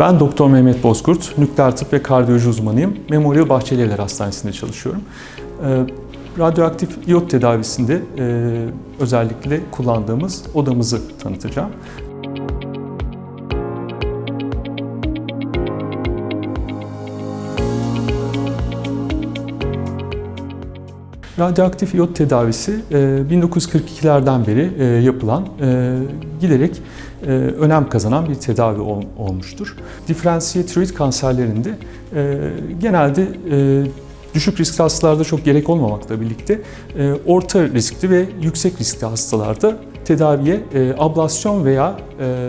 Ben Doktor Mehmet Bozkurt, nükleer tıp ve kardiyoloji uzmanıyım. Memorial Bahçelievler Hastanesi'nde çalışıyorum. Ee, Radyoaktif iyot tedavisinde e, özellikle kullandığımız odamızı tanıtacağım. Radyoaktif iyot tedavisi e, 1942'lerden beri e, yapılan, e, giderek e, önem kazanan bir tedavi ol- olmuştur. Diferansiyel tiroid kanserlerinde e, genelde e, düşük riskli hastalarda çok gerek olmamakla birlikte e, orta riskli ve yüksek riskli hastalarda tedaviye e, ablasyon veya e,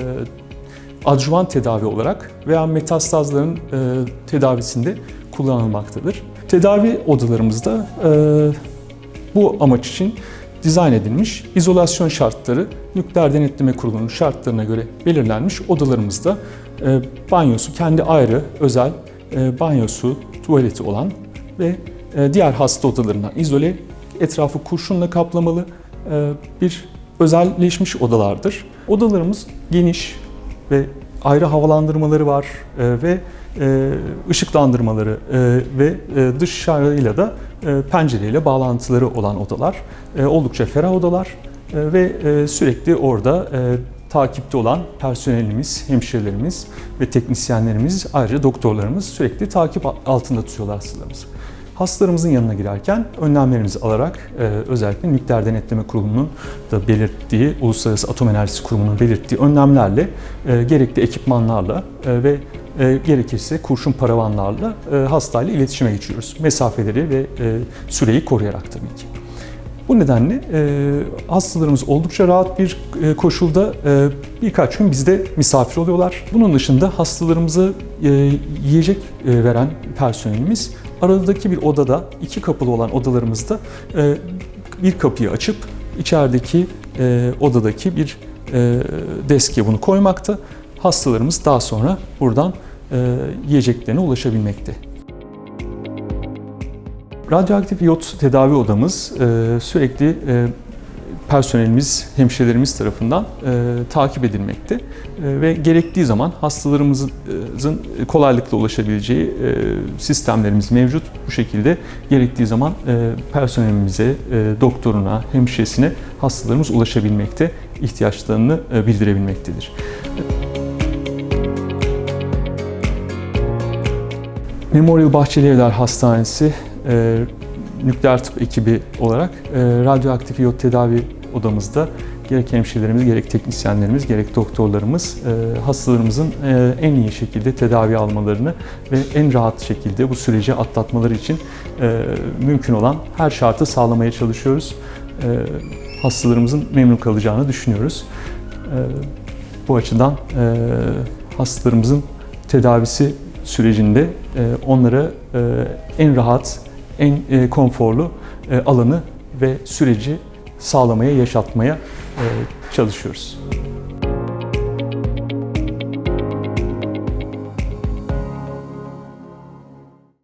adjuvan tedavi olarak veya metastazların e, tedavisinde kullanılmaktadır. Tedavi odalarımızda e, bu amaç için dizayn edilmiş izolasyon şartları Nükleer Denetleme Kurulu'nun şartlarına göre belirlenmiş odalarımızda e, banyosu kendi ayrı özel e, banyosu, tuvaleti olan ve e, diğer hasta odalarından izole, etrafı kurşunla kaplamalı e, bir özelleşmiş odalardır. Odalarımız geniş ve ayrı havalandırmaları var e, ve e, ışıklandırmaları e, ve dışarıyla da pencereyle bağlantıları olan odalar. Oldukça ferah odalar ve sürekli orada takipte olan personelimiz, hemşirelerimiz ve teknisyenlerimiz ayrıca doktorlarımız sürekli takip altında tutuyorlar hastalarımızı. Hastalarımızın yanına girerken önlemlerimizi alarak e, özellikle Nükleer Denetleme Kurulu'nun da belirttiği, Uluslararası Atom Enerjisi Kurumu'nun belirttiği önlemlerle, e, gerekli ekipmanlarla e, ve gerekirse kurşun paravanlarla hastayla iletişime geçiyoruz. Mesafeleri ve süreyi koruyarak tabii ki. Bu nedenle hastalarımız oldukça rahat bir koşulda birkaç gün bizde misafir oluyorlar. Bunun dışında hastalarımıza yiyecek veren personelimiz aradaki bir odada, iki kapılı olan odalarımızda e, bir kapıyı açıp içerideki e, odadaki bir e, deske bunu koymakta. Hastalarımız daha sonra buradan e, yiyeceklerine ulaşabilmekte. Radyoaktif iyot tedavi odamız e, sürekli e, personelimiz, hemşirelerimiz tarafından e, takip edilmekte E, ve gerektiği zaman hastalarımızın kolaylıkla ulaşabileceği e, sistemlerimiz mevcut. Bu şekilde gerektiği zaman e, personelimize, e, doktoruna, hemşiresine hastalarımız ulaşabilmekte, ihtiyaçlarını e, bildirebilmektedir. Memorial Bahçelievler Hastanesi e, nükleer tıp ekibi olarak e, radyoaktif iyot tedavi odamızda gerek hemşirelerimiz, gerek teknisyenlerimiz, gerek doktorlarımız e, hastalarımızın e, en iyi şekilde tedavi almalarını ve en rahat şekilde bu süreci atlatmaları için e, mümkün olan her şartı sağlamaya çalışıyoruz. E, hastalarımızın memnun kalacağını düşünüyoruz. E, bu açıdan e, hastalarımızın tedavisi sürecinde e, onlara e, en rahat, en e, konforlu e, alanı ve süreci sağlamaya, yaşatmaya e, çalışıyoruz.